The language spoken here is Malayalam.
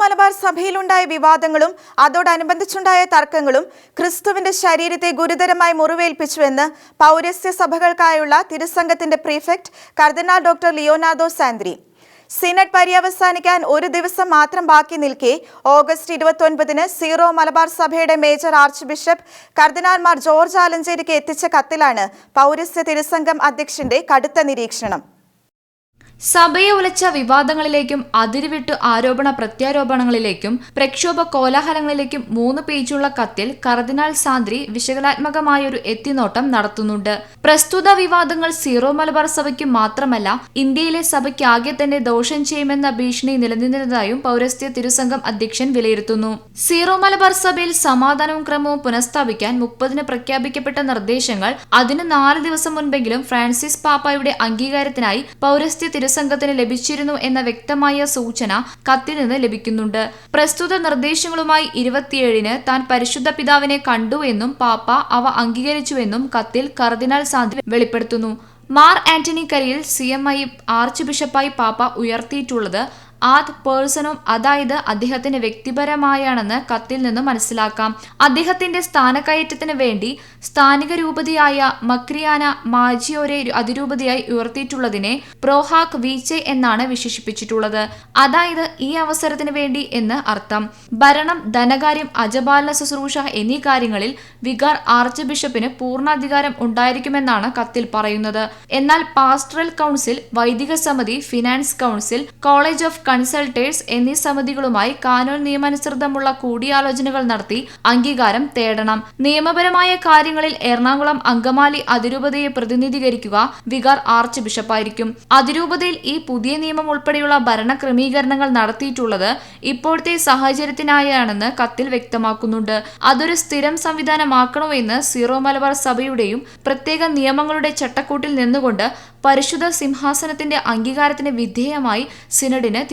മലബാർ സഭയിലുണ്ടായ വിവാദങ്ങളും അതോടനുബന്ധിച്ചുണ്ടായ തർക്കങ്ങളും ക്രിസ്തുവിന്റെ ശരീരത്തെ ഗുരുതരമായി മുറിവേൽപ്പിച്ചുവെന്ന് പൗരസ്ത്യ സഭകൾക്കായുള്ള തിരുസംഘത്തിന്റെ പ്രീഫെക്ട് കർദിനാൾ ഡോക്ടർ ലിയോനാർഡോ സാന്ദ്രി. സിനഡ് പര്യവസാനിക്കാൻ ഒരു ദിവസം മാത്രം ബാക്കി നിൽക്കെ ഓഗസ്റ്റ് ഇരുപത്തൊൻപതിന് സീറോ മലബാർ സഭയുടെ മേജർ ആർച്ച് ബിഷപ്പ് കർദിനാൾമാർ ജോർജ് ആലഞ്ചേരിക്ക് എത്തിച്ച കത്തിലാണ് പൗരസ്ത്യ തിരുസംഘം അധ്യക്ഷന്റെ കടുത്ത നിരീക്ഷണം. സഭയെ ഉലച്ച വിവാദങ്ങളിലേക്കും അതിരുവിട്ട് ആരോപണ പ്രത്യാരോപണങ്ങളിലേക്കും പ്രക്ഷോഭ കോലാഹലങ്ങളിലേക്കും മൂന്ന് പേജുള്ള കത്തിൽ കർദിനാൾ സാന്ദ്രി വിശകലാത്മകമായൊരു എത്തിനോട്ടം നടത്തുന്നുണ്ട്. പ്രസ്തുത വിവാദങ്ങൾ സീറോ മലബാർ സഭയ്ക്ക് മാത്രമല്ല ഇന്ത്യയിലെ സഭയ്ക്കാകെ തന്നെ ദോഷം ചെയ്യുമെന്ന ഭീഷണി നിലനിന്നിരുന്നതായും പൗരസ്ത്യ തിരുസംഘം അധ്യക്ഷൻ വിലയിരുത്തുന്നു. സീറോ മലബാർ സഭയിൽ സമാധാനവും ക്രമവും പുനഃസ്ഥാപിക്കാൻ മുപ്പതിന് പ്രഖ്യാപിക്കപ്പെട്ട നിർദ്ദേശങ്ങൾ അതിന് നാല് ദിവസം മുൻപെങ്കിലും ഫ്രാൻസിസ് പാപ്പായുടെ അംഗീകാരത്തിനായി പൗരസ്ത്യ തിരുസംഘത്തിന് ലഭിച്ചിരുന്നു എന്ന വ്യക്തമായ സൂചന കത്തിൽ നിന്ന് ലഭിക്കുന്നുണ്ട്. പ്രസ്തുത നിർദ്ദേശങ്ങളുമായി ഇരുപത്തിയേഴിന് താൻ പരിശുദ്ധ പിതാവിനെ കണ്ടു എന്നും പാപ്പ അവ അംഗീകരിച്ചുവെന്നും കത്തിൽ കർദിനാൾ സാന്തി വെളിപ്പെടുത്തുന്നു. Mar Antony Kariyil C M I arch ബിഷപ്പായി പാപ്പ ഉയർത്തിയിട്ടുള്ളത് ആദ് പേഴ്സണും അതായത് അദ്ദേഹത്തിന് വ്യക്തിപരമായാണെന്ന് കത്തിൽ നിന്ന് മനസ്സിലാക്കാം. അദ്ദേഹത്തിന്റെ സ്ഥാനക്കയറ്റത്തിന് വേണ്ടി സ്ഥാനിക രൂപതയായ മക്രിയാന മാജിയോരെ അതിരൂപതയായി ഉയർത്തിയിട്ടുള്ളതിനെ പ്രോഹാക് വീച്ചെ എന്നാണ് വിശേഷിപ്പിച്ചിട്ടുള്ളത്. അതായത് ഈ അവസരത്തിന് വേണ്ടി എന്ന് അർത്ഥം. ഭരണം ധനകാര്യം അജപാലന ശുശ്രൂഷ എന്നീ കാര്യങ്ങളിൽ വികാർ ആർച്ച് ബിഷപ്പിന് പൂർണാധികാരം ഉണ്ടായിരിക്കുമെന്നാണ് കത്തിൽ പറയുന്നത്. എന്നാൽ പാസ്റ്ററൽ കൗൺസിൽ വൈദിക സമിതി finance council college of consultors എന്നീ സമിതികളുമായി കാനൂൻ നിയമാനുസൃതമുള്ള കൂടിയാലോചനകൾ നടത്തി അംഗീകാരം തേടണം. നിയമപരമായ കാര്യങ്ങളിൽ എറണാകുളം അങ്കമാലി അതിരൂപതയെ പ്രതിനിധീകരിക്കുക വികാർ ആർച്ച് ബിഷപ്പായിരിക്കും. അതിരൂപതയിൽ ഈ പുതിയ നിയമം ഉൾപ്പെടെയുള്ള ഭരണ ക്രമീകരണങ്ങൾ നടത്തിയിട്ടുള്ളത് ഇപ്പോഴത്തെ സാഹചര്യത്തിനായാണെന്ന് കത്തിൽ വ്യക്തമാക്കുന്നുണ്ട്. അതൊരു സ്ഥിരം സംവിധാനമാക്കണമെന്ന് സീറോ മലബാർ സഭയുടെയും പ്രത്യേക നിയമങ്ങളുടെ ചട്ടക്കൂട്ടിൽ നിന്നുകൊണ്ട് പരിശുദ്ധ സിംഹാസനത്തിന്റെ അംഗീകാരത്തിന് വിധേയമായി സിനഡിന്